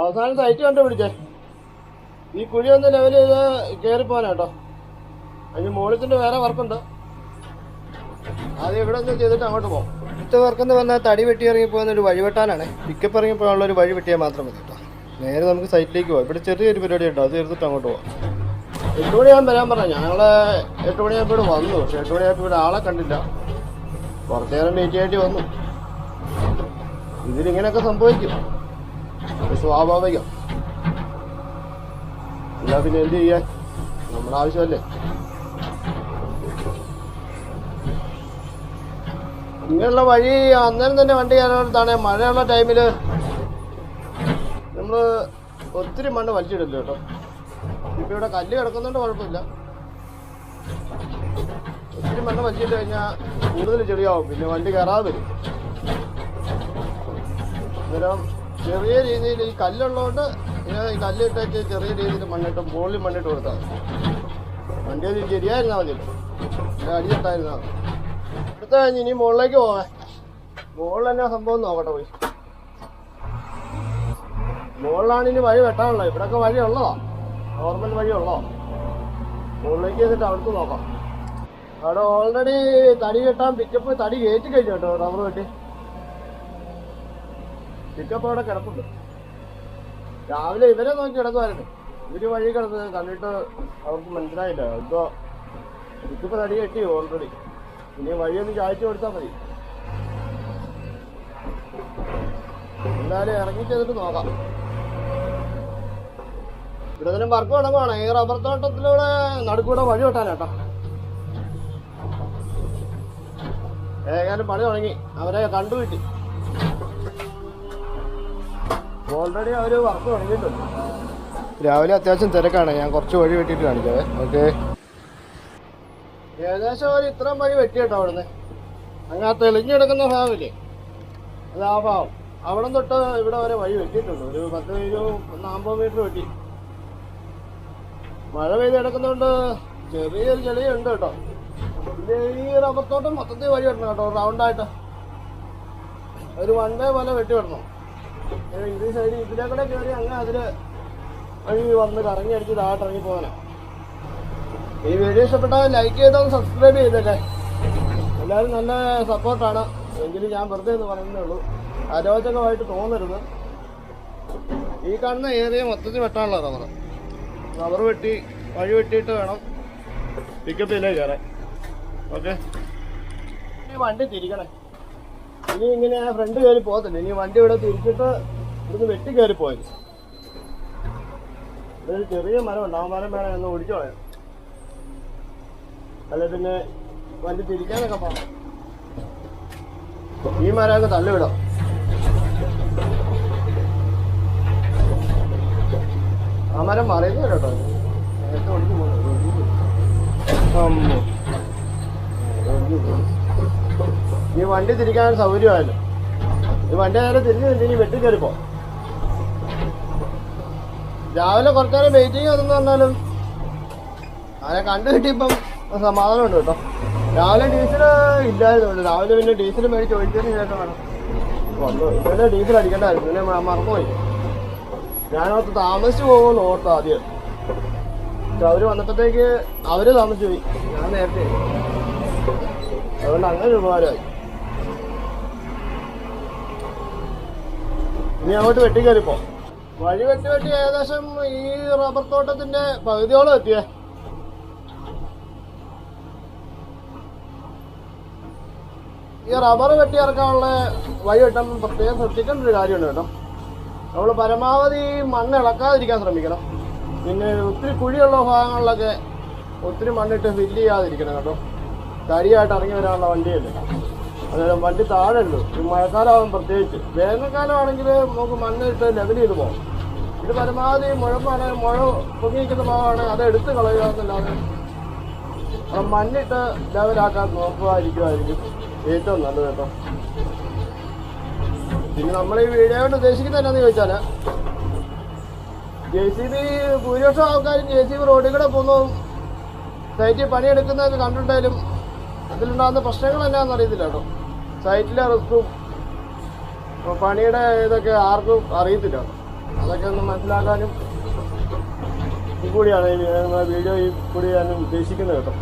അവസാനം സൈറ്റ് കണ്ടുപിടിച്ചേ. ഈ കുഴി ഒന്ന് ലെവൽ ചെയ്ത് കയറി പോകാനാട്ടോ അതിന് മോളിത്തിന്റെ വേറെ വർക്കുണ്ട് ആദ്യം ഇവിടെ ഒന്ന് ചെയ്തിട്ട് അങ്ങോട്ട് പോകും. ഇത്ത വർക്കെന്ന് പറഞ്ഞാൽ തടി വെട്ടി ഇറങ്ങി പോകുന്ന ഒരു വഴി വെട്ടാനാണ്. പിക്കപ്പ് ഇറങ്ങി പോകാനുള്ള ഒരു വഴി വെട്ടിയാൽ മാത്രം മതി കേട്ടോ. നേരെ നമുക്ക് സൈറ്റിലേക്ക് പോകാം. ഇവിടെ ചെറിയൊരു പരിപാടി ഉണ്ടോ. അത് തീർത്തിട്ട് അങ്ങോട്ട് പോകാം. എട്ട് മണിയാകുമ്പോൾ വരാൻ പറഞ്ഞു. ഞങ്ങൾ എട്ട് മണിയാകുമ്പോൾ ഇവിടെ വന്നു. പക്ഷെ എട്ട് മണിയാകുമ്പോൾ ഇവിടെ ആളെ കണ്ടില്ല. കുറച്ചു നേരം ലേറ്റ് ആയിട്ട് വന്നു. ഇതിലിങ്ങനെയൊക്കെ സംഭവിക്കും. സ്വാഭാവികം. എന്നാ പിന്നെ എന്ത് ചെയ്യാൻ? നമ്മുടെ ആവശ്യമല്ലേ? ഇങ്ങനെയുള്ള വഴി അന്നേരം തന്നെ വണ്ടി കയറാൻ മഴയുള്ള ടൈമിൽ നമ്മൾ ഒത്തിരി മണ്ണ് വലിച്ചിടില്ല കേട്ടോ. ഇപ്പം ഇവിടെ കല്ല് കിടക്കുന്നുണ്ട് കുഴപ്പമില്ല. ഒത്തിരി മണ്ണ് വലിച്ചിട്ട് കഴിഞ്ഞാൽ കൂടുതൽ ചെളിയാവും. പിന്നെ വണ്ടി കയറാതെ വരും. അന്നേരം ചെറിയ രീതിയിൽ ഈ കല്ലുള്ളതുകൊണ്ട് ഈ കല്ല് ഇട്ടേച്ച് ചെറിയ രീതിയിൽ മണ്ണിട്ട് മുകളിൽ മണ്ണിട്ട് കൊടുത്താൽ വണ്ടി അതിൽ ശരിയായിരുന്നാൽ മതി. അടിയിട്ടായിരുന്നാൽ മതി. അടുത്ത കഴിഞ്ഞ് ഇനി മുകളിലേക്ക് പോവാൻ മുകളിൽ എന്നാ സംഭവം നോക്കട്ടെ പോയി. മുകളിലാണ് ഇനി വഴി വെട്ടാനുള്ളത്. ഇവിടെയൊക്കെ വഴി ഉള്ളതാ നോർമൽ വഴി ഉള്ളോ മുകളിലേക്ക് ചെയ്തിട്ട് അവിടുത്തെ നോക്കാം. അവിടെ ഓൾറെഡി തടി കെട്ടാൻ പിക്കപ്പ് തടി കയറ്റി കഴിഞ്ഞു കേട്ടോ റബ്ബർ വെട്ടി. പിക്കപ്പ് അവിടെ കിടപ്പുണ്ട്. രാവിലെ ഇവരെ നോക്കി കിടക്കുമായിരുന്നു ഇവർ വഴി കിടന്ന് കണ്ടിട്ട് അവർക്ക് മനസ്സിലായില്ല. ഇപ്പോ പിക്കപ്പ് തടി കെട്ടി ഓൾറെഡി ഇനി വഴിയൊന്ന് ചായച്ചു കൊടുത്താൽ മതി. എന്തായാലും ഇറങ്ങി ചെയ്തിട്ട് നോക്കാം. ഇവിടെ തന്നെ വർക്ക് തുടങ്ങുവാണ് ഈ റബ്ബർ തോട്ടത്തിലൂടെ നടുക്കൂടെ വഴി വെട്ടാനാട്ടോ. ഏതായാലും പണി തുടങ്ങി. അവരെ കണ്ടുകിട്ടി ഓൾറെഡി അവർ വർക്ക് തുടങ്ങിയിട്ടുണ്ട്. രാവിലെ അത്യാവശ്യം തിരക്കാണ്. ഞാൻ കുറച്ച് വഴി വെട്ടിയിട്ട് കാണിക്കാവേ ഓക്കെ. ഏകദേശം ഒരു ഇത്രയും വഴി വെട്ടിയിട്ടോ അവിടുന്ന്? അങ്ങ് ആ തെളിഞ്ഞെടുക്കുന്ന ഭാവില്ലേ അത് ആ ഭാവം അവിടെ തൊട്ട് ഇവിടെ വരെ വഴി വെട്ടിയിട്ടുണ്ട്. ഒരു പത്ത് ഒരു നാൽപ്പത് മീറ്റർ വെട്ടി. മഴ പെയ്ത് കിടക്കുന്നതുകൊണ്ട് ചെറിയൊരു ചെളിയുണ്ട് കേട്ടോ. പിന്നെ ഈ റബ്ബർ മൊത്തത്തിൽ വഴി വെട്ടണം കേട്ടോ. റൗണ്ടായിട്ട് ഒരു വൺ ഡേ പോലെ വെട്ടി വിടണം. ഇത് സൈഡ് ഇതിലെ കൂടെ കയറി അങ്ങനെ അതിൽ വഴി വന്ന് കറങ്ങി അടിച്ച് താഴെ ഇറങ്ങി പോകാനാ. ഈ വീഡിയോ ഇഷ്ടപ്പെട്ടാൽ ലൈക്ക് ചെയ്തോ സബ്സ്ക്രൈബ് ചെയ്തല്ലേ എല്ലാവരും നല്ല സപ്പോർട്ടാണ് എങ്കിലും ഞാൻ വെറുതെ എന്ന് പറയുന്നേ ഉള്ളൂ. അരോചകമായിട്ട് തോന്നരുത്. ഈ കാണുന്ന ഏരിയ മൊത്തത്തിൽ വെട്ടാനുള്ള റബ്ബർ റബ്ബർ വെട്ടി വഴി വെട്ടിയിട്ട് വേണം പിക്കപ്പിലേക്ക് കയറാൻ. ഓക്കെ ഈ വണ്ടി തിരിക്കണേ. ഇനി ഇങ്ങനെ ഫ്രണ്ട് കയറി പോകത്തില്ല. ഇനി വണ്ടി ഇവിടെ തിരിച്ചിട്ട് ഇവിടുന്ന് വെട്ടി കയറി പോയത്. ഇതൊരു ചെറിയ മരമുണ്ട് ആ മരം വേണം എന്ന് ഓടിച്ചു കളയാം. അല്ലെ പിന്നെ വണ്ടി തിരിക്കാനൊക്കെ പോകാം ഈ മരമൊക്കെ തള്ളിവിടാം. ആ മരം മറിയുന്നില്ല കേട്ടോ. നേരത്തെ ഒടിഞ്ഞു പോകുന്നു. ഈ വണ്ടി തിരിക്കാൻ സൗകര്യമായല്ലോ. ഈ വണ്ടി നേരെ തിരിഞ്ഞു ഇനി വെട്ടി കയറിപ്പോ രാവിലെ കുറച്ചേരം വെയിറ്റിംഗ് അതെന്ന് പറഞ്ഞാലും അതിനെ കണ്ടു കിട്ടിയപ്പം സമാധാനമുണ്ട് കേട്ടോ. രാവിലെ ഡീസൽ ഇല്ലായിരുന്നു രാവിലെ പിന്നെ ഡീസൽ മേടി ഒഴിച്ചതിന് ശേഷം വേണം. വന്നു ഡീസൽ അടിക്കണ്ടായിരുന്നു. പിന്നെ മറന്നുപോയി. ഞാനോർത്ത് താമസിച്ചു പോകുമെന്ന് ഓർത്ത ആദ്യം. അവർ വന്നപ്പോഴത്തേക്ക് അവർ താമസിച്ചു പോയി. ഞാൻ നേരത്തെ അതുകൊണ്ട് അങ്ങനെ ഉപകാരമായി. ഇനി അങ്ങോട്ട് വെട്ടിക്കയറിപ്പോ വഴി വെട്ടി വെട്ടി ഏകദേശം ഈ റബ്ബർ തോട്ടത്തിന്റെ പകുതിയോളം എത്തിയേ. ഈ റബ്ബർ വെട്ടി ഇറക്കാനുള്ള വഴി വെട്ടാൻ പ്രത്യേകം ശ്രദ്ധിക്കേണ്ട ഒരു കാര്യമുണ്ട് കേട്ടോ. നമ്മൾ പരമാവധി മണ്ണ് ഇളക്കാതിരിക്കാൻ ശ്രമിക്കണം. പിന്നെ ഒത്തിരി കുഴിയുള്ള ഭാഗങ്ങളിലൊക്കെ ഒത്തിരി മണ്ണിട്ട് ഫില്ല് ചെയ്യാതിരിക്കണം കേട്ടോ. തരിയായിട്ട് ഇറങ്ങി വരാനുള്ള വണ്ടിയല്ലേ. അന്നേരം വണ്ടി താഴെ ഈ മഴക്കാലമാകും പ്രത്യേകിച്ച്. വേനൽക്കാലമാണെങ്കിൽ നമുക്ക് മണ്ണിട്ട് ലെവൽ ചെയ്ത് പോകാം. ഇത് പരമാവധി മുഴമ്പാണ് മുഴ പൊങ്ങിക്കുന്ന ഭാഗമാണ്. അത് എടുത്ത് കളയുക എന്നല്ലാതെ മണ്ണിട്ട് ലെവലാക്കാൻ നോക്കുമായിരിക്കുമായിരിക്കും ഏറ്റവും നല്ലത് കേട്ടോ. പിന്നെ നമ്മൾ ഈ വീഡിയോ കൊണ്ട് ഉദ്ദേശിക്കുന്നത് എന്നാന്ന് ചോദിച്ചാൽ ജെ സി ബി ഭൂരിപക്ഷം ആൾക്കാരും ജെ സി ബി റോഡിൽ കൂടെ പോകുന്നതും സൈറ്റിൽ പണിയെടുക്കുന്നതൊക്കെ കണ്ടിട്ടാലും അതിലുണ്ടാകുന്ന പ്രശ്നങ്ങൾ എന്നാന്ന് അറിയത്തില്ല കേട്ടോ. സൈറ്റിലെ റിസ്ക്കും പണിയുടെ ഇതൊക്കെ ആർക്കും അറിയത്തില്ല. അതൊക്കെ ഒന്ന് മനസ്സിലാക്കാനും കൂടിയാണ് ഈ വീഡിയോ ഈ കൂടി ഞാൻ ഉദ്ദേശിക്കുന്നത് കേട്ടോ.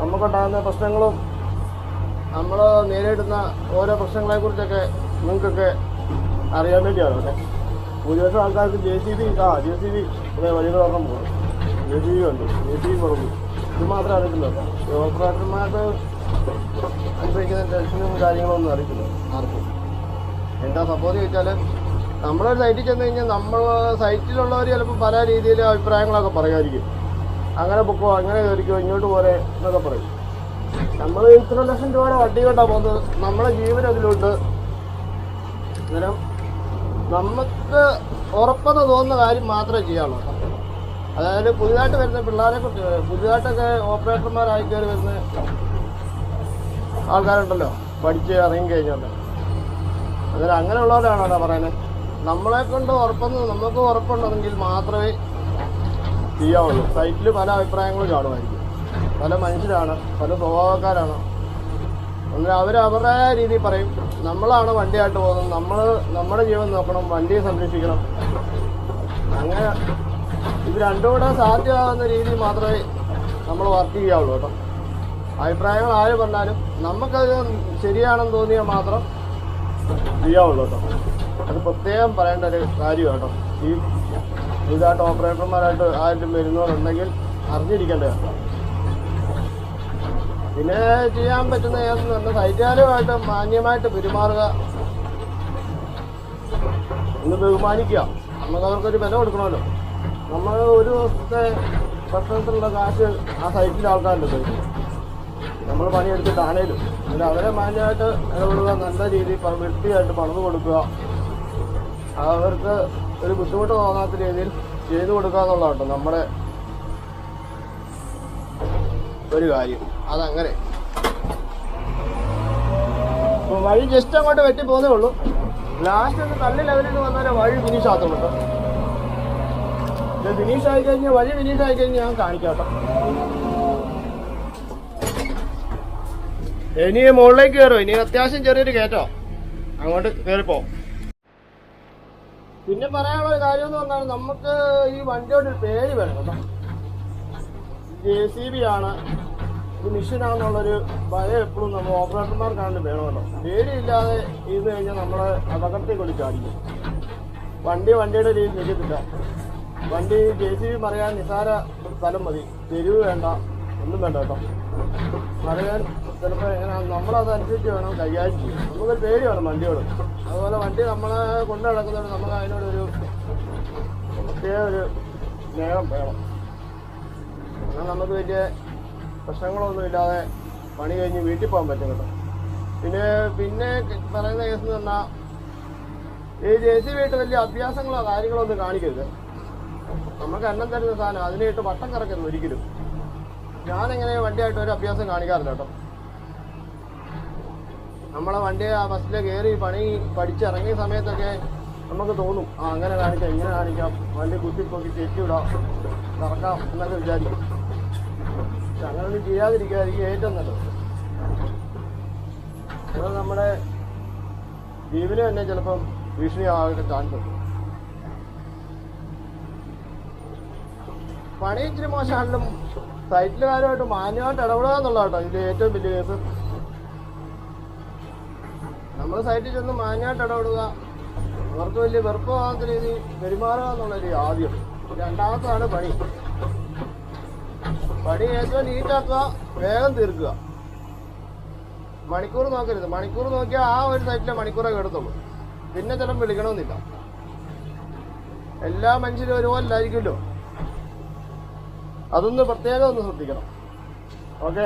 നമുക്കുണ്ടാകുന്ന പ്രശ്നങ്ങളും നമ്മൾ നേരിടുന്ന ഓരോ പ്രശ്നങ്ങളെക്കുറിച്ചൊക്കെ നിങ്ങൾക്കൊക്കെ അറിയാൻ വേണ്ടിയാണ് കേട്ടോ. ഭൂരിപക്ഷം ആൾക്കാർക്ക് ജെ സി ബി ആ ജെ സി ബി വഴികളൊക്കെ പോകും ജെ സി ബി ഉണ്ട്. ജെ സി ബി കുറവ്. ഇത് മാത്രം അറിയത്തില്ല കേട്ടോ ഓപ്പറേറ്റർമാർക്ക് അനുഭവിക്കുന്ന ടെൻഷനും കാര്യങ്ങളൊന്നും അറിയിക്കില്ല ആർക്കും. എന്താ സപ്പോസ് ചോദിച്ചാൽ നമ്മളൊരു സൈറ്റിൽ ചെന്ന് കഴിഞ്ഞാൽ നമ്മൾ സൈറ്റിലുള്ളവർ ചിലപ്പോൾ പല രീതിയിൽ അഭിപ്രായങ്ങളൊക്കെ പറയുമായിരിക്കും അങ്ങനെ പൊക്കോ അങ്ങനെ കയറിക്കോ ഇങ്ങോട്ട് പോരെ എന്നൊക്കെ പറയും. നമ്മൾ ഇത്ര ലക്ഷം രൂപയുടെ വട്ടി കൊണ്ടാണ് പോകുന്നത്. നമ്മളെ ജീവൻ അതിലുണ്ട്. അന്നേരം നമുക്ക് ഉറപ്പെന്ന് തോന്നുന്ന കാര്യം മാത്രമേ ചെയ്യാവുള്ളൂ കേട്ടോ. അതായത് പുതിയതായിട്ട് വരുന്ന പിള്ളേരെ പുതുതായിട്ടൊക്കെ ഓപ്പറേറ്റർമാരായി കയറി വരുന്ന ആൾക്കാരുണ്ടല്ലോ. പഠിച്ച് ഇറങ്ങി കഴിഞ്ഞോണ്ട്. അതായത് അങ്ങനെയുള്ളവരാണോ അതാ പറയുന്നത് നമ്മളെ കൊണ്ട് ഉറപ്പെന്ന് നമുക്ക് ഉറപ്പുണ്ടെങ്കിൽ മാത്രമേ ചെയ്യാവുള്ളൂ. സൈറ്റിൽ പല അഭിപ്രായങ്ങളും കാണുമായിരിക്കും. പല മനുഷ്യരാണ് പല സ്വഭാവക്കാരാണ്. അങ്ങനെ അവർ അവരുടെ രീതിയിൽ പറയും നമ്മളാണ് വണ്ടിയായിട്ട് പോകുന്നത്. നമ്മൾ നമ്മുടെ ജീവൻ നോക്കണം വണ്ടിയെ സംരക്ഷിക്കണം. അങ്ങനെ ഇത് രണ്ടും കൂടെ സാധ്യമാകുന്ന രീതിയിൽ മാത്രമേ നമ്മൾ വർക്ക് ചെയ്യാവുള്ളൂ കേട്ടോ. അഭിപ്രായങ്ങൾ ആര് പറഞ്ഞാലും നമുക്കത് ശരിയാണെന്ന് തോന്നിയാൽ മാത്രം ചെയ്യാവുള്ളൂ കേട്ടോ. അത് പ്രത്യേകം പറയേണ്ട ഒരു കാര്യമാണ് കേട്ടോ. ഈ ഇതായിട്ട് ഓപ്പറേറ്റർമാരായിട്ട് ആരും വരുന്നവരുണ്ടെങ്കിൽ അറിഞ്ഞിരിക്കേണ്ട കേട്ടോ. പിന്നെ ചെയ്യാൻ പറ്റുന്ന ഏതെന്ന് പറഞ്ഞാൽ സൈറ്റുകാരുമായിട്ട് മാന്യമായിട്ട് പെരുമാറുക ഒന്ന് ബഹുമാനിക്കുക. നമുക്ക് അവർക്കൊരു വില കൊടുക്കണമല്ലോ. നമ്മൾ ഒരു ദിവസത്തെ ഭക്ഷണത്തിലുള്ള കാശ് ആ സൈറ്റിലെ ആൾക്കാരുണ്ട്. നമ്മൾ പണിയെടുത്തിട്ടാണേലും പിന്നെ അവരെ മാന്യമായിട്ട് ഇടപെടുക നല്ല രീതിയിൽ വൃത്തിയായിട്ട് പണിത് കൊടുക്കുക. അവർക്ക് ഒരു ബുദ്ധിമുട്ട് തോന്നാത്ത രീതിയിൽ ചെയ്തു കൊടുക്കുക എന്നുള്ളതാണ് നമ്മുടെ ഒരു കാര്യം. അതങ്ങനെ. വഴി ജസ്റ്റ് അങ്ങോട്ട് വെട്ടി പോകുന്നേ ഉള്ളൂ. ലാസ്റ്റ് ഒന്ന് തള്ളി ലെവലിൽ വന്നാലേ വഴി ഫിനിഷ് ആകത്തുള്ളൂ ഫിനിഷ് ആയി കഴിഞ്ഞാൽ ഫിനിഷ് ആയി കഴിഞ്ഞാൽ ഞാൻ കാണിക്കാം കേട്ടോ ഇനി മുകളിലേക്ക് കയറും ഇനി അത്യാവശ്യം ചെറിയൊരു കയറ്റോ. അങ്ങോട്ട് കയറിപ്പോ പിന്നെ പറയാനുള്ള ഒരു കാര്യം എന്ന് പറഞ്ഞാൽ നമുക്ക് ഈ വണ്ടിയോട് പേര് വേണം കേട്ടോ. ജെ സി ബി ആണ്. ഇത് മെഷീനാണെന്നുള്ളൊരു ഭയം എപ്പോഴും നമ്മൾ ഓപ്പറേറ്റർമാർക്കാണ് വേണമല്ലോ പേടിയില്ലാതെ ഇരുന്ന് കഴിഞ്ഞാൽ നമ്മളെ അപകടത്തെ കൊണ്ട് ചാടിക്കും. വണ്ടി വണ്ടിയുടെ രീതിയിൽ നിൽക്കത്തില്ല. വണ്ടി ജെ സി ബി പറയാൻ നിസാര സ്ഥലം മതി. തെരുവ് വേണ്ട ഒന്നും വേണ്ട കേട്ടോ. പറയാൻ ചിലപ്പോൾ നമ്മളതനുസരിച്ച് വേണം കൈകാര്യം ചെയ്യും നമുക്കൊരു പേടി വേണം വണ്ടിയോട്. അതുപോലെ വണ്ടി നമ്മളെ കൊണ്ടു നടക്കുന്നതുകൊണ്ട് നമുക്ക് അതിനോടൊരു പ്രത്യേക ഒരു സ്നേഹം വേണം. എന്നാൽ നമുക്ക് വലിയ പ്രശ്നങ്ങളൊന്നും ഇല്ലാതെ പണി കഴിഞ്ഞ് വീട്ടിൽ പോകാൻ പറ്റും കേട്ടോ. പിന്നെ പിന്നെ പറയുന്ന കേസ് എന്ന് പറഞ്ഞാൽ ഈ ജെ സി ബി ആയിട്ട് വലിയ അഭ്യാസങ്ങളോ കാര്യങ്ങളോ ഒന്നും കാണിക്കരുത്. നമുക്ക് എണ്ണം തരുന്ന സാധനം അതിനായിട്ട് വട്ടം കറക്കരുത് ഒരിക്കലും. ഞാനെങ്ങനെ വണ്ടിയായിട്ട് ഒരു അഭ്യാസം കാണിക്കാറില്ല കേട്ടോ. നമ്മളെ വണ്ടി ആ ബസ്സിൽ കയറി പണി പഠിച്ചിറങ്ങിയ സമയത്തൊക്കെ നമുക്ക് തോന്നും ആ അങ്ങനെ കാണിക്കാം ഇങ്ങനെ കാണിക്കാം വണ്ടി കുത്തിപ്പൊക്കി തെറ്റിവിടാം കറക്കാം എന്നൊക്കെ വിചാരിക്കും. പക്ഷെ അങ്ങനെയൊന്നും ചെയ്യാതിരിക്കാതിരിക്കും ഏറ്റവും നല്ലത്. അത് നമ്മുടെ ജീവന് തന്നെ ചിലപ്പം ഭീഷണിയാകാൻ ചാൻസ് ഉണ്ട്. പണി ഇച്ചിരി മോശമാണെങ്കിലും സൈറ്റിലുകാരുമായിട്ട് മാന്യമായിട്ട് ഇടപെടുക എന്നുള്ള കേട്ടോ ഇതിൽ ഏറ്റവും വലിയ കേസ് നമ്മൾ സൈറ്റിൽ ചെന്ന് മാന്യമായിട്ട് ഇടപെടുക. അവർക്ക് വലിയ വെറുപ്പമാകാത്ത രീതി പെരുമാറുക എന്നുള്ളൊരു ആദ്യം. രണ്ടാമത്താണ് പണി. പണി ഏറ്റവും നീറ്റാക്കുക വേഗം തീർക്കുക. മണിക്കൂർ നോക്കരുത്. മണിക്കൂർ നോക്കിയാൽ ആ ഒരു സൈറ്റിലെ മണിക്കൂറേ കിടത്തുള്ളൂ. പിന്നെ ചിലപ്പോൾ വിളിക്കണമെന്നില്ല. എല്ലാ മനുഷ്യരും ഒരുപോലെ ആയിരിക്കുമല്ലോ. അതൊന്ന് പ്രത്യേകം ഒന്ന് ശ്രദ്ധിക്കണം. ഓക്കെ?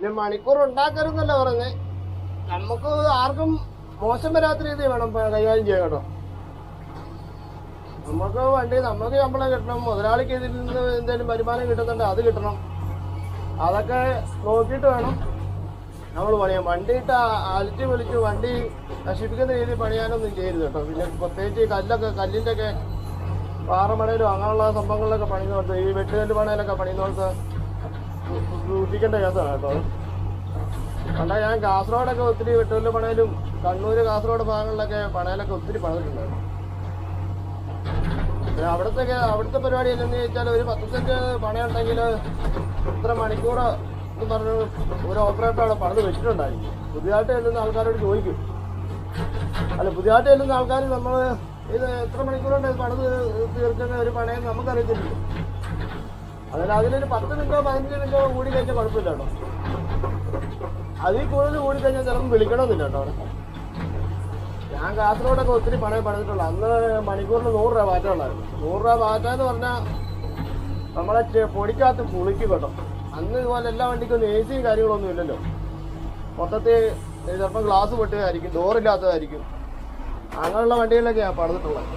ഇനി മണിക്കൂർ ഉണ്ടാക്കരുതെന്നല്ല പറഞ്ഞേ. നമുക്ക് ആർക്കും മോശം വരാത്ത രീതിയിൽ വേണം കൈകാര്യം ചെയ്യാൻ കേട്ടോ. നമുക്ക് വണ്ടി നമുക്ക് ശമ്പളം കിട്ടണം. മുതലാളിക്ക് ഇതിൽ നിന്ന് എന്തെങ്കിലും വരുമാനം കിട്ടുന്നുണ്ട് അത് കിട്ടണം. അതൊക്കെ നോക്കിയിട്ട് വേണം നമ്മൾ പണിയാൻ. വണ്ടി ഇട്ട് അലറ്റി വിളിച്ച് വണ്ടി നശിപ്പിക്കുന്ന രീതിയിൽ പണിയാനൊന്നും ചെയ്യരുത് കേട്ടോ. പിന്നെ പ്രത്യേകിച്ച് കല്ലൊക്കെ കല്ലിന്റെ ഒക്കെ പാറമടയിലും അങ്ങനെയുള്ള സംഭവങ്ങളിലൊക്കെ പണിയുന്നവർക്ക് ഈ വെട്ടുകല്ല് പണയിലൊക്കെ പണിയുന്നവർക്ക് സൂക്ഷിക്കേണ്ട കേസാണ് കേട്ടോ. പണ്ട ഞാൻ കാസർഗോഡൊക്കെ ഒത്തിരി വെട്ടുകല്ല് പണയിലും കണ്ണൂര് കാസർഗോഡ് ഭാഗങ്ങളിലൊക്കെ പണയിലൊക്കെ ഒത്തിരി പണിതിട്ടുണ്ടായിരുന്നു. അവിടുത്തെ അവിടുത്തെ പരിപാടി എന്തെന്ന് ചോദിച്ചാൽ ഒരു പത്ത് സെന്റ് പണയുണ്ടെങ്കിൽ ഇത്ര മണിക്കൂർ എന്ന് പറഞ്ഞ് ഒരു ഓപ്പറേറ്റർ അവിടെ പണിത് വെച്ചിട്ടുണ്ടായിരുന്നു പുതിയതായിട്ട് ചെല്ലുന്ന ആൾക്കാരോട് ചോദിക്കും. അല്ല പുതിയതായിട്ട് ചെല്ലുന്ന ആൾക്കാർ നമ്മൾ ഇത് എത്ര മണിക്കൂറുണ്ട്? പണിത് തീർക്കുന്ന ഒരു പണയം നമുക്കറിയത്തില്ലല്ലോ അതിൽ അതിലൊരു പത്ത് മിനിറ്റോ പതിനഞ്ച് മിനിറ്റോ കൂടി കഴിഞ്ഞാൽ കുഴപ്പമില്ല കേട്ടോ. അതിൽ കൂടുതൽ കൂടി കഴിഞ്ഞാൽ ചിലപ്പോൾ വിളിക്കണമെന്നില്ല കേട്ടോ ഞാൻ കാസർഗോഡൊക്കെ ഒത്തിരി പണയം പണിതിട്ടുള്ളൂ. അന്ന് മണിക്കൂറിന് നൂറ് രൂപ മാറ്റം നൂറ് രൂപ മാറ്റം എന്ന് പറഞ്ഞാൽ നമ്മളെ പൊടിക്കകത്ത് കുളിക്കും കേട്ടോ. അന്ന് ഇതുപോലെ എല്ലാ വണ്ടിക്കും എ സിയും കാര്യങ്ങളൊന്നും ഇല്ലല്ലോ. മൊത്തത്തിൽ ചിലപ്പം ഗ്ലാസ് പൊട്ടിയതായിരിക്കും ഡോറില്ലാത്തതായിരിക്കും അങ്ങനെയുള്ള വണ്ടികളിലൊക്കെയാണ് പണിതിട്ടുള്ളത്.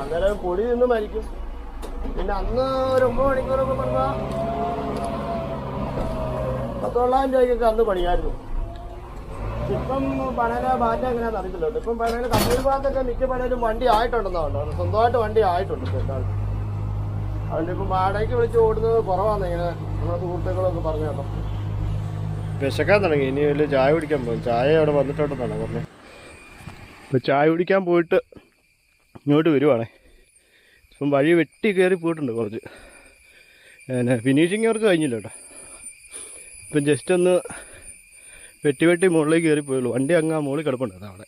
അന്നേരം പൊടി നിന്ന് മരിക്കും. പിന്നെ അന്ന് ഒരു ഒമ്പത് മണിക്കൂറൊക്കെ പണിതാൽ പത്തൊള്ളായിരം രൂപയ്ക്കൊക്കെ അന്ന് പണിയായിരുന്നു. ഇപ്പം പണയില ബാറ്റ എങ്ങനെയാണെന്ന് അറിയത്തില്ല ഇപ്പം പണയില കണ്ണൂർ ഭാഗത്തൊക്കെ മിക്ക പണയിലും വണ്ടി ആയിട്ടുണ്ടെന്നാണ് സ്വന്തമായിട്ട് വണ്ടി ആയിട്ടുണ്ട് കേട്ടാണ് അതുകൊണ്ട് ഇപ്പം വാടകയ്ക്ക് വിളിച്ച് ഓടുന്നത് കുറവാണ് ഇങ്ങനെ നമ്മുടെ സുഹൃത്തുക്കളൊക്കെ പറഞ്ഞു കേട്ടോ. വിശക്കാൻ തുടങ്ങി. ഇനി വലിയ ചായ കുടിക്കാൻ പോകും ചായ അവിടെ വന്നിട്ടുണ്ടെന്നാണ് പറഞ്ഞത്. ഇപ്പോൾ ചായ കുടിക്കാൻ പോയിട്ട് ഇങ്ങോട്ട് വരുവാണേ. ഇപ്പം വഴി വെട്ടി കയറി പോയിട്ടുണ്ട് കുറച്ച്. പിന്നെ ഫിനിഷിങ് വർക്ക് കഴിഞ്ഞില്ല കേട്ടോ. ഇപ്പം ജസ്റ്റ് ഒന്ന് വെട്ടി വെട്ടി മുകളിലേക്ക് കയറി പോയുള്ളൂ. വണ്ടി അങ്ങ് ആ മുകളിൽ കിടപ്പുണ്ടായിരുന്നു അവിടെ.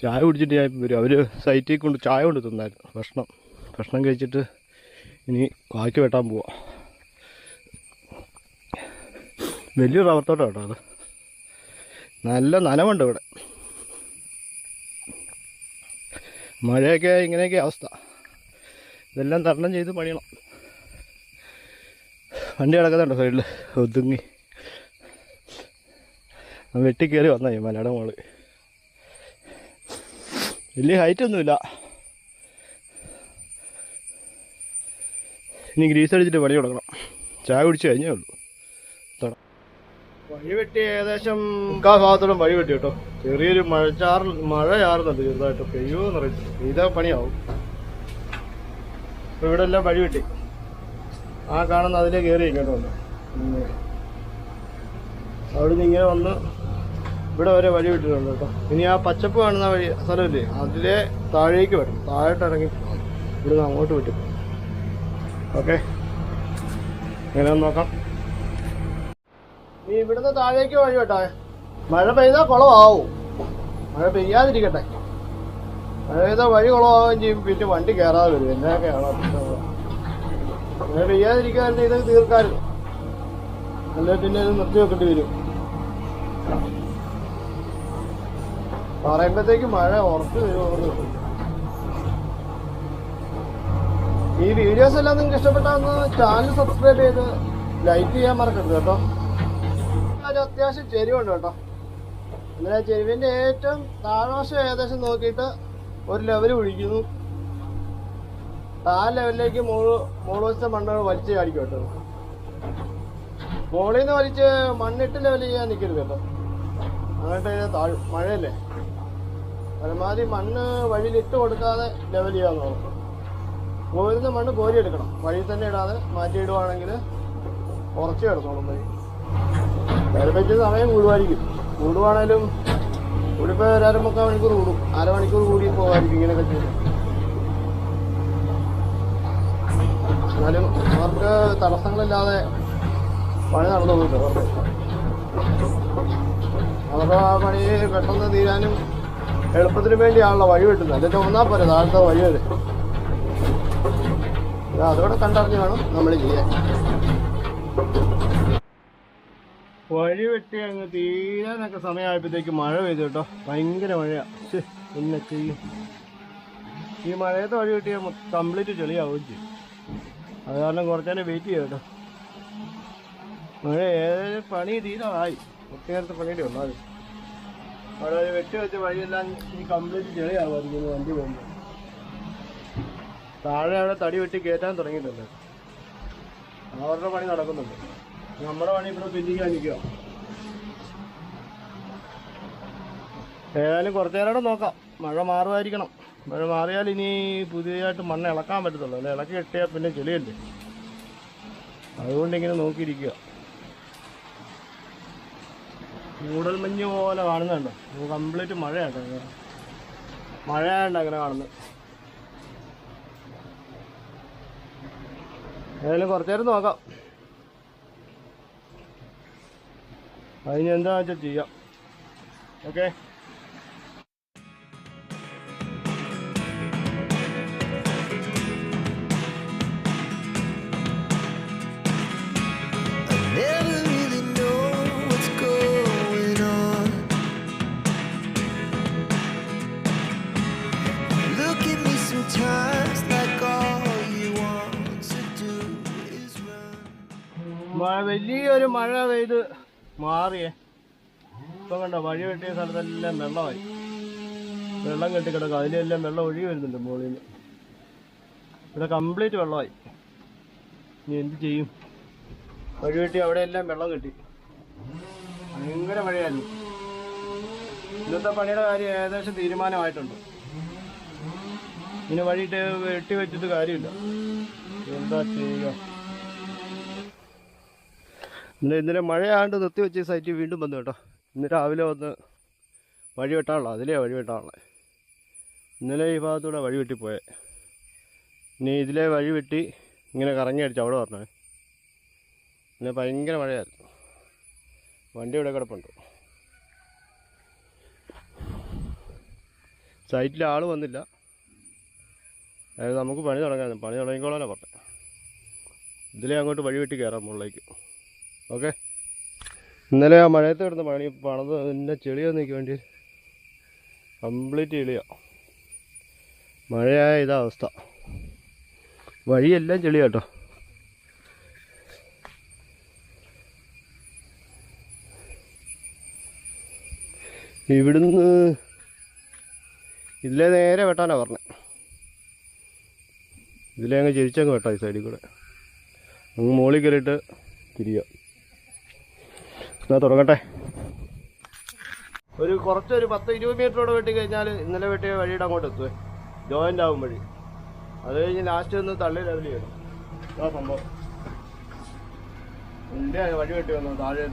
ചായ കുടിച്ചിട്ട് ഞാൻ വരും. അവർ സൈറ്റിൽ കൊണ്ട് ചായ കൊണ്ട് തന്നായിരുന്നു. ഭക്ഷണം. ഭക്ഷണം കഴിച്ചിട്ട് ഇനി ബാക്കി വെട്ടാൻ പോവാം. വലിയ റബ്ബർ കേട്ടോ അത്. നല്ല നനവുണ്ട് ഇവിടെ. മഴയൊക്കെ ഇങ്ങനെയൊക്കെ അവസ്ഥ. ഇതെല്ലാം തരണം ചെയ്ത് പണിയണം. വണ്ടി കിടക്കുന്നുണ്ട് സൈഡിൽ ഒതുങ്ങി. വെട്ടി കയറി വന്ന ഈ മലയുടെ മോൾ. വലിയ ഹൈറ്റ് ഒന്നുമില്ല. ഇനി ഗ്രീസ് അടിച്ചിട്ട് പണി തുടങ്ങണം. ചായ കുടിച്ച് കഴിഞ്ഞേ ഉള്ളൂ. വഴി വെട്ടി ഏകദേശം മുക്കാ ഭാഗത്തോളം വഴി വെട്ടി കേട്ടോ. ചെറിയൊരു മഴച്ചാറ് മഴ ചാറുന്നുണ്ട് ചെറുതായിട്ട്. പെയ്യുമെന്ന് അറിയത്തില്ല. പെയ്താ പണിയാവും. അപ്പൊ ഇവിടെ എല്ലാം വഴി വെട്ടി ആ കാണുന്ന അതിലേ കയറി ഇങ്ങോട്ട് വന്നു. നിന്ന് ഇങ്ങനെ വന്ന് ഇവിടെ വരെ വഴി വിട്ടിട്ടുണ്ട് കേട്ടോ. ഇനി ആ പച്ചപ്പ് കാണുന്ന വഴി സ്ഥലമില്ലേ? അതിലെ താഴേക്ക് വരും താഴോട്ട് ഇറങ്ങി. ഇവിടുന്ന് അങ്ങോട്ട് വിട്ടു ഓക്കെ. എങ്ങനെ നോക്കാം. നീ ഇവിടുന്ന് താഴേക്ക് വഴി കേട്ടോ മഴ പെയ്താൽ കുളമാവും മഴ പെയ്യാതിരിക്കട്ടെ. മഴ പെയ്താൽ വഴി കുളമാവുകയും ചെയ്യും. പിന്നെ വണ്ടി കയറാതെ വരും. എന്നൊക്കെയാണ് മഴ പെയ്യാതിരിക്കാതെ ഇത് തീർക്കാമായിരുന്നു അല്ലെ പിന്നെ ഇത് നിർത്തി വെക്കേണ്ടി വരും? പറയുമ്പോഴത്തേക്ക് മഴ ഉറച്ചു വരും ഈ വീഡിയോസ് എല്ലാം നിങ്ങൾക്ക് ഇഷ്ടപ്പെട്ടാന്ന് ചാനൽ സബ്സ്ക്രൈബ് ചെയ്ത് ലൈക്ക് ചെയ്യാൻ മറക്കരുത് കേട്ടോ. ഒരു അത്യാവശ്യം ചെരിവുണ്ട് കേട്ടോ. അങ്ങനെ ചെരുവിന്റെ ഏറ്റവും താഴ്വശം ഏകദേശം നോക്കിയിട്ട് ഒരു ലെവൽ ഒഴിക്കുന്നു. ആ ലെവലിലേക്ക് മോൾ മോൾ വെച്ച മണ്ണുകൾ വലിച്ചു കാണിക്കും കേട്ടോ. മോളിൽ നിന്ന് വലിച്ച് മണ്ണിട്ട് ലെവൽ ചെയ്യാൻ നിൽക്കരുത് കേട്ടോ. അങ്ങോട്ട് താഴും മഴയല്ലേ? പരമാവധി മണ്ണ് വഴിയിലിട്ട് കൊടുക്കാതെ ലെവൽ ചെയ്യാൻ നോക്കും കോരുന്ന മണ്ണ് കോരി എടുക്കണം. വഴിയിൽ തന്നെ ഇടാതെ മാറ്റിയിടുവാണെങ്കിൽ ഉറച്ചു കിടന്നോളും വഴി. ചിലപ്പോൾ സമയം കൂടുവാണേലും കൂടിപ്പോൾ ഒരു അരമുക്കാൽ മണിക്കൂർ കൂടും. അരമണിക്കൂർ കൂടി പോകാമായിരിക്കും ഇങ്ങനെയൊക്കെ ചെയ്ത് എന്നാലും അവർക്ക് തടസ്സങ്ങളില്ലാതെ പണി നടന്നു അവർക്ക് അവരുടെ ആ പണി പെട്ടെന്ന് തീരാനും എളുപ്പത്തിന് വേണ്ടിയാണല്ലോ വഴി വെട്ടുന്നത് അതിന്റെ ഒന്നാം പോരെ താഴത്തെ വഴി വരെ. അതോടെ കണ്ടറിഞ്ഞ് വേണം നമ്മൾ ചെയ്യാൻ. വഴി വെട്ടി അങ്ങ് തീരാനൊക്കെ സമയമായപ്പോഴത്തേക്ക് മഴ പെയ്തു കേട്ടോ. ഭയങ്കര മഴയാണ് ചെയ്യും. ഈ മഴയത്ത് വഴി വെട്ടിയാൽ കംപ്ലീറ്റ് ചെളിയാവുകയും ചെയ്യും. അത് കാരണം കുറച്ചേരം വെയിറ്റ് ചെയ്യാം കേട്ടോ. മഴ ഏത് പണി തീരാറായി. ഒറ്റ നേരത്തെ പണിയുടെ ഉള്ളത് അവിടെ ഒരു വെട്ടി വെച്ച വഴിയെല്ലാം ഈ കംപ്ലീറ്റ് ചെളിയാവുമായിരിക്കും വണ്ടി പോകുമ്പോൾ താഴെ അവിടെ തടി വെട്ടി കയറ്റാൻ തുടങ്ങിയിട്ടുണ്ട്. അവരുടെ പണി നടക്കുന്നുണ്ട്. നമ്മുടെ പണി ഇവിടെ നിൽക്കുക ഏതായാലും കുറച്ചു നേരം നോക്കാം. മഴ മാറുമായിരിക്കണം. മഴ മാറിയാൽ ഇനി പുതിയതായിട്ട് മണ്ണ് ഇളക്കാൻ പറ്റത്തുള്ളൂ. അല്ലെ? ഇളക്കി കെട്ടിയാൽ പിന്നെ ചെളിയല്ലേ? അതുകൊണ്ട് ഇങ്ങനെ നോക്കിയിരിക്കുക. മൂടൽമഞ്ഞ് പോലെ കാണുന്നുണ്ട് കംപ്ലീറ്റ് മഴയാണ്. മഴയാണ്ട് അങ്ങനെ കാണുന്നത്. ഏതായാലും കുറച്ചു നേരം നോക്കാം. അതിന് എന്താ വെച്ചാൽ ചെയ്യാം. ഓക്കെ? മഴ വലിയൊരു മഴ പെയ്ത് മാറിയേ. ഇപ്പം കണ്ട വഴി വെട്ടിയ സ്ഥലത്തെല്ലാം വെള്ളമായി. വെള്ളം കെട്ടി കിടക്കും അതിലെല്ലാം വെള്ളം ഒഴുകി വരുന്നുണ്ട് മുകളിൽ. ഇവിടെ കംപ്ലീറ്റ് വെള്ളമായി. ഇനി എന്ത് ചെയ്യും? വഴി വെട്ടി അവിടെ എല്ലാം വെള്ളം കെട്ടി. ഭയങ്കര മഴയായിരുന്നു. ഇന്നത്തെ പണിയുടെ കാര്യം ഏകദേശം തീരുമാനമായിട്ടുണ്ട്. ഇനി വഴിയിട്ട് വെട്ടി വെച്ചിട്ട് കാര്യമില്ല. എന്താ ചെയ്യുക? ഇന്നലെ ഇന്നലെ മഴയാണ്ട് നിർത്തി വെച്ച സൈറ്റ് വീണ്ടും വന്നു കേട്ടോ. ഇന്ന് രാവിലെ വന്ന് വഴി അതിലേ വഴി ഇന്നലെ ഈ ഭാഗത്തൂടെ വഴി വെട്ടിപ്പോയെ ഇനി ഇതിലെ വഴിവെട്ടി ഇങ്ങനെ കറങ്ങി അടിച്ചു അവിടെ പറഞ്ഞേ ഇന്ന് ഭയങ്കര മഴയായിരുന്നു. വണ്ടി ഇവിടെ കിടപ്പുണ്ട്. സൈറ്റിൽ ആൾ വന്നില്ല. അതായത് നമുക്ക് പണി തുടങ്ങാൻ പണി തുടങ്ങിക്കോളാനാണ് പറഞ്ഞത് ഇതിലേ അങ്ങോട്ട് വഴിവെട്ടി കയറാം മുകളിലേക്ക്. ഓക്കെ. ഇന്നലെ ആ മഴയത്ത് കിടന്ന് പണി പണത് പിന്നെ ചെളിയോ നിൽക്കാൻ വേണ്ടി കംപ്ലീറ്റ് ചെളിയാ. മഴയായ ഇതാ അവസ്ഥ. വഴിയെല്ലാം ചെളിയാ കേട്ടോ. ഇവിടുന്ന് ഇതിലെ നേരെ വെട്ടാനാ പറഞ്ഞത് ഇതിലെ അങ്ങ് ചിരിച്ചങ്ങ് വെട്ടോ ഈ സൈഡിൽ കൂടെ. അങ്ങ് മുകളിൽ കയറിയിട്ട് തിരിയുക എന്നാ തുടങ്ങട്ടെ. ഒരു കുറച്ചൊരു പത്ത് ഇരുപത് മീറ്ററോടെ വെട്ടി കഴിഞ്ഞാൽ ഇന്നലെ വെട്ടിയ വഴിയുടെ അങ്ങോട്ട് എത്തുവേ. ജോയിന്റ് ആവും വഴി. അത് കഴിഞ്ഞ് ലാസ്റ്റ് ഒന്ന് തള്ളി ലെവൽ ചെയ്യണം. ആ സംഭവം. എന്റെ വഴി വെട്ടി വന്നു താഴെ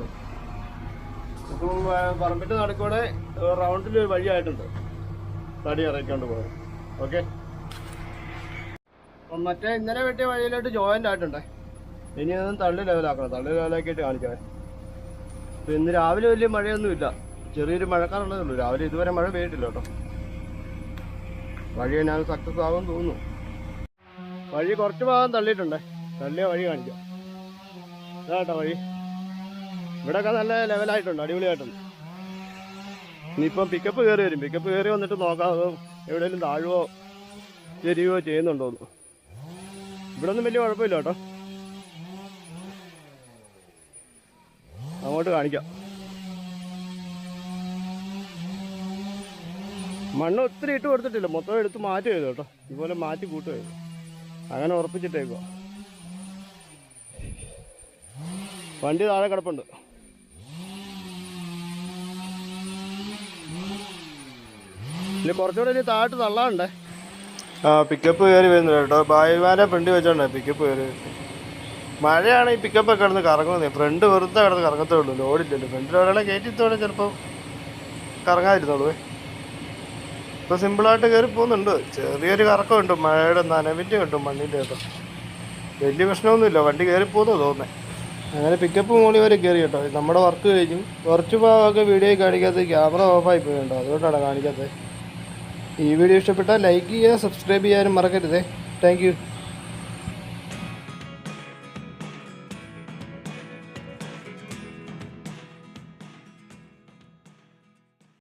ഇപ്പം ആ, പറമ്പിന്റെ നടുക്കൂടെ റൗണ്ടിൽ ഒരു വഴിയായിട്ടുണ്ട് തടി ഇറക്കിക്കൊണ്ട് പോയത് ഓക്കെ മറ്റേ ഇന്നലെ വെട്ടിയ വഴിയിലോട്ട് ജോയിന്റ് ആയിട്ടുണ്ട്. ഇനി അതൊന്ന് തള്ളി ലെവലാക്കണം തള്ളി ലെവലാക്കിയിട്ട് കാണിക്കാം. ഇപ്പം ഇന്ന് രാവിലെ വലിയ മഴയൊന്നുമില്ല. ചെറിയൊരു മഴക്കാറുള്ളതേ ഉള്ളൂ രാവിലെ ഇതുവരെ മഴ പെയ്തിട്ടില്ല കേട്ടോ. വഴി ഞാൻ സക്സസ് ആകുമെന്ന് തോന്നുന്നു. വഴി കുറച്ച് ഭാഗം തള്ളിയിട്ടുണ്ടേ. തള്ളിയ വഴി കാണിക്കാം. ഇതാ കേട്ടോ വഴി. ഇവിടെയൊക്കെ നല്ല ലെവലായിട്ടുണ്ട് അടിപൊളിയായിട്ടുണ്ട്. ഇനിയിപ്പം പിക്കപ്പ് കയറി വരും. പിക്കപ്പ് കയറി വന്നിട്ട് നോക്കാം അത് എവിടെയെങ്കിലും താഴുവോ ചെരിയോ ചെയ്യുന്നുണ്ടോന്ന്. ഇവിടെ ഒന്നും വലിയ കുഴപ്പമില്ല കേട്ടോ. അങ്ങോട്ട് കാണിക്കാം. മണ്ണ് ഒത്തിരി ഇട്ട് കൊടുത്തിട്ടില്ല. മൊത്തം എടുത്ത് മാറ്റി ചെയ്തു കേട്ടോ. ഇതുപോലെ മാറ്റി കൂട്ടുക അങ്ങനെ ഉറപ്പിച്ചിട്ടേക്കുക വണ്ടി താഴെ കിടപ്പുണ്ട്. ഇനി കുറച്ചുകൂടെ ഇനി താഴോട്ട് തള്ളാണ്ടേ ആ പിക്കപ്പ് കയറി വരുന്നു കേട്ടോ. ഭായിമാരെ ഫ്രണ്ട് വെച്ചോണ്ടേ പിക്കപ്പ് കയറി മഴയാണ് ഈ പിക്കപ്പ് ഒക്കെ കിടന്ന് കറങ്ങുന്നത് ഫ്രണ്ട് വെറുതെ കിടന്ന് കറങ്ങത്തേ ഉള്ളൂ. ലോഡില്ലല്ലോ ഫ്രണ്ടിൽ ഒരാളെ കയറ്റിത്തോടെ ചിലപ്പോൾ കറങ്ങാതിരുന്നോളൂ ഇപ്പോൾ സിമ്പിളായിട്ട് കയറി പോകുന്നുണ്ട്. ചെറിയൊരു കറക്കമുണ്ട് മഴയുടെ നനവിന്റെ ഉണ്ട് മണ്ണിന്റെ കേട്ടോ. വലിയ പ്രശ്നമൊന്നുമില്ല. വണ്ടി കയറി പോകുന്നു തോന്നുന്നത് അങ്ങനെ പിക്കപ്പ് മോളി വരെ കയറി കേട്ടോ. നമ്മുടെ വർക്ക് കഴിഞ്ഞു. കുറച്ച് ഭാഗമൊക്കെ വീഡിയോ കാണിക്കാത്ത ക്യാമറ ഓഫായി പോയിട്ടോ അതുകൊണ്ടാണ് കാണിക്കാത്തത്. ഈ വീഡിയോ ഇഷ്ടപ്പെട്ടാൽ ലൈക്ക് ചെയ്യുക സബ്സ്ക്രൈബ് ചെയ്യാനും മറക്കരുതേ. താങ്ക്